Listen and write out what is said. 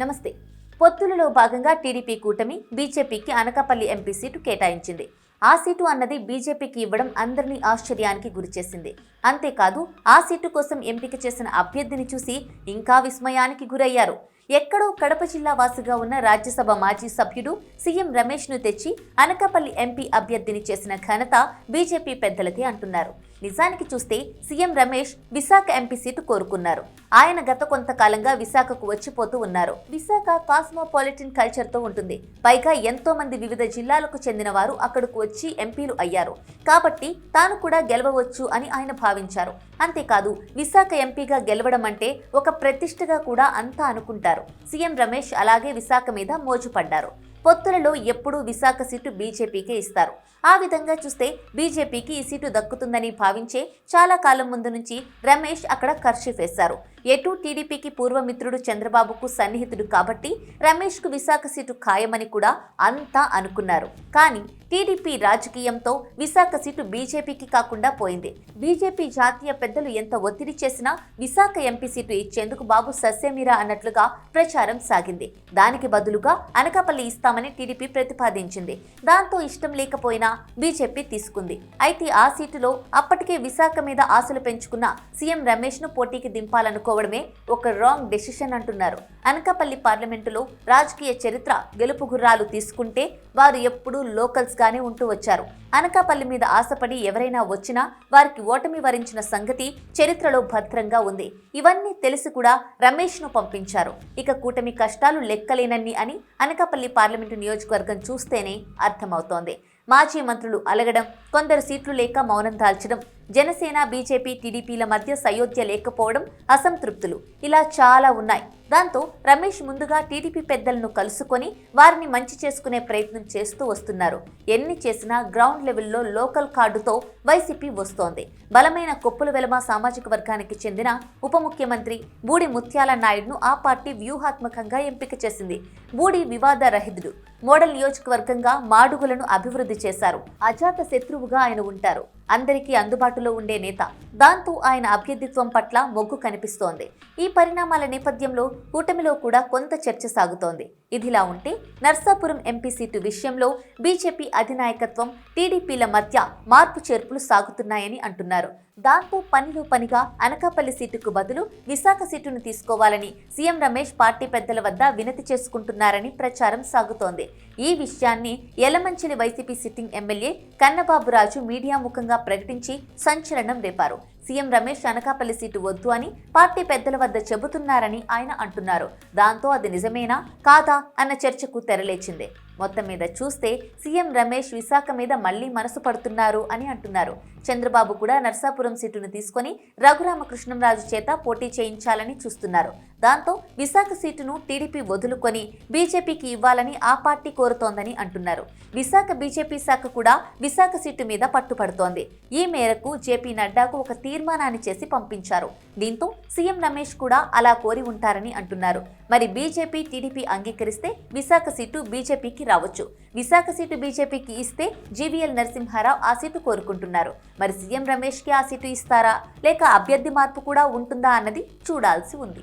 నమస్తే. పొత్తులలో భాగంగా టీడీపీ కూటమి బీజేపీకి అనకాపల్లి ఎంపీ సీటు కేటాయించింది. ఆ సీటు అన్నది బీజేపీకి ఇవ్వడం అందరినీ ఆశ్చర్యానికి గురిచేసింది. అంతేకాదు ఆ సీటు కోసం ఎంపిక చేసిన అభ్యర్థిని చూసి ఇంకా విస్మయానికి గురయ్యారు. ఎక్కడో కడప జిల్లా వాసిగా ఉన్న రాజ్యసభ మాజీ సభ్యుడు సీఎం రమేష్ను తెచ్చి అనకాపల్లి ఎంపీ అభ్యర్థిని చేసిన ఘనత బీజేపీ పెద్దలదే అంటున్నారు. నిజానికి చూస్తే CM Ramesh Visakha MP seat కోరుకున్నారు. ఆయన గత కొంతకాలంగా విశాఖకు వచ్చిపోతూ ఉన్నారు. విశాఖ కాస్మోపాలిటన్ కల్చర్తో ఉంటుంది. పైగా ఎంతో మంది వివిధ జిల్లాలకు చెందిన వారు అక్కడకు వచ్చి ఎంపీలు అయ్యారు. కాబట్టి తాను కూడా గెలవవచ్చు అని ఆయన భావించారు. అంతేకాదు విశాఖ ఎంపీగా గెలవడం అంటే ఒక ప్రతిష్టగా కూడా అంతా అనుకుంటారు. సీఎం రమేష్ అలాగే విశాఖ మీద మోజుపడ్డారు. పొత్తులలో ఎప్పుడూ విశాఖ సీటు బీజేపీకే ఇస్తారు. ఆ విధంగా చూస్తే బీజేపీకి ఈ సీటు దక్కుతుందని భావించే చాలా కాలం ముందు నుంచి రమేష్ అక్కడ ఖర్చు వేశారు. ఎటు టీడీపీకి పూర్వమిత్రుడు చంద్రబాబుకు సన్నిహితుడు కాబట్టి రమేష్కు విశాఖ సీటు ఖాయమని కూడా అంతా అనుకున్నారు. కానీ టీడీపీ రాజకీయంతో విశాఖ సీటు బీజేపీకి కాకుండా పోయింది. బీజేపీ జాతీయ పెద్దలు ఎంత ఒత్తిడి చేసినా విశాఖ ఎంపీ సీటు ఇచ్చేందుకు బాబు సస్యమీరా అన్నట్లుగా ప్రచారం సాగింది. దానికి బదులుగా అనకాపల్లి ఇస్తామని టీడీపీ ప్రతిపాదించింది. దాంతో ఇష్టం లేకపోయినా బీజేపీ తీసుకుంది. అయితే ఆ సీటులో అప్పటికే విశాఖ మీద ఆశలు పెంచుకున్న సీఎం రమేష్ను పోటీకి తీసుకోవడమే ఒక రాంగ్ డెసిషన్ అంటున్నారు. అనకాపల్లి పార్లమెంటులో రాజకీయ చరిత్ర గెలుపు గుర్రాలు తీసుకుంటే వారు ఎప్పుడూ లోకల్స్గానే ఉంటూ వచ్చారు. అనకాపల్లి మీద ఆశపడి ఎవరైనా వచ్చినా వారికి ఓటమి వరించిన సంగతి చరిత్రలో భద్రంగా ఉంది. ఇవన్నీ తెలిసి కూడా రమేష్ను పంపించారు. ఇక కూటమి కష్టాలు లెక్కలేనన్ని అని అనకాపల్లి పార్లమెంటు నియోజకవర్గం చూస్తేనే అర్థమవుతోంది. మాజీ మంత్రులు అలగడం కొందరు సీట్లు లేక మౌనం దాల్చడం జనసేన బీజేపీ టీడీపీల మధ్య సయోధ్య లేకపోవడం అసంతృప్తులు. ఇలా చాలా ఉన్నాయి. దాంతో రమేష్ ముందుగా టీడీపీ పెద్దలను కలుసుకొని వారిని మంచి చేసుకునే ప్రయత్నం చేస్తూ వస్తున్నారు. ఎన్ని చేసినా గ్రౌండ్ లెవెల్లో లోకల్ కార్డుతో వైసీపీ వస్తోంది. బలమైన కొప్పుల వెలమ సామాజిక వర్గానికి చెందిన ఉప ముఖ్యమంత్రి బూడి ముత్యాల నాయుడును ఆ పార్టీ వ్యూహాత్మకంగా ఎంపిక చేసింది. బూడి వివాద రహితుడు. మోడల్ నియోజకవర్గంగా మాడుగులను అభివృద్ధి చేశారు. అజాత శత్రువుగా ఆయన ఉంటారు. అందరికీ అందుబాటులో ఉండే నేత. దాంతో ఆయన అభ్యర్థిత్వం పట్ల మొగ్గు కనిపిస్తోంది. ఈ పరిణామాల నేపథ్యంలో కూటమిలో కూడా కొంత చర్చ సాగుతోంది. ఇదిలా ఉంటే నర్సాపురం ఎంపీ సీటు విషయంలో బీజేపీ అధినాయకత్వం టీడీపీల మధ్య మార్పు చేర్పులు సాగుతున్నాయని అంటున్నారు. దాంతో పనిలో పనిగా అనకాపల్లి సీటుకు బదులు విశాఖ సీటును తీసుకోవాలని సీఎం రమేష్ పార్టీ పెద్దల వద్ద వినతి చేసుకుంటున్నారని ప్రచారం సాగుతోంది. ఈ విషయాన్ని Yelamanchili YCP sitting MLA Kannababuraju media ముఖంగా ప్రకటించి సంచలనం రేపారు. సీఎం రమేష్ అనకాపల్లి సీటు వద్దు అని పార్టీ పెద్దల వద్ద చెబుతున్నారని ఆయన అంటున్నారు. దాంతో అది నిజమేనా? కాదా? అన్న చర్చకు తెరలేచింది. మొత్తం మీద చూస్తే సీఎం రమేష్ విశాఖ మీద మళ్ళీ మనసు పడుతున్నారు అని అంటున్నారు. చంద్రబాబు కూడా నర్సాపురం సీటును తీసుకొని రఘురామకృష్ణంరాజు చేత పోటీ చేయించాలని చూస్తున్నారు. దాంతో విశాఖ సీటును టీడీపీ వదులుకొని బీజేపీకి ఇవ్వాలని ఆ పార్టీ కోరుతోందని అంటున్నారు. విశాఖ బీజేపీ శాఖ కూడా విశాఖ సీటు మీద పట్టుపడుతోంది. ఈ మేరకు జేపీ నడ్డాకు ఒక తీర్మానాన్ని చేసి పంపించారు. దీంతో సీఎం రమేష్ కూడా అలా కోరి ఉంటారని అంటున్నారు. మరి బీజేపీ టీడీపీ అంగీకరిస్తే విశాఖ సీటు బీజేపీకి రావచ్చు. విశాఖ సీటు బీజేపీకి ఇస్తే జీవీఎల్ నరసింహారావు ఆ సీటు కోరుకుంటున్నారు. మరి సీఎం రమేష్కి ఆ సీటు ఇస్తారా? లేక అభ్యర్థి మార్పు కూడా ఉంటుందా అన్నది చూడాల్సి ఉంది.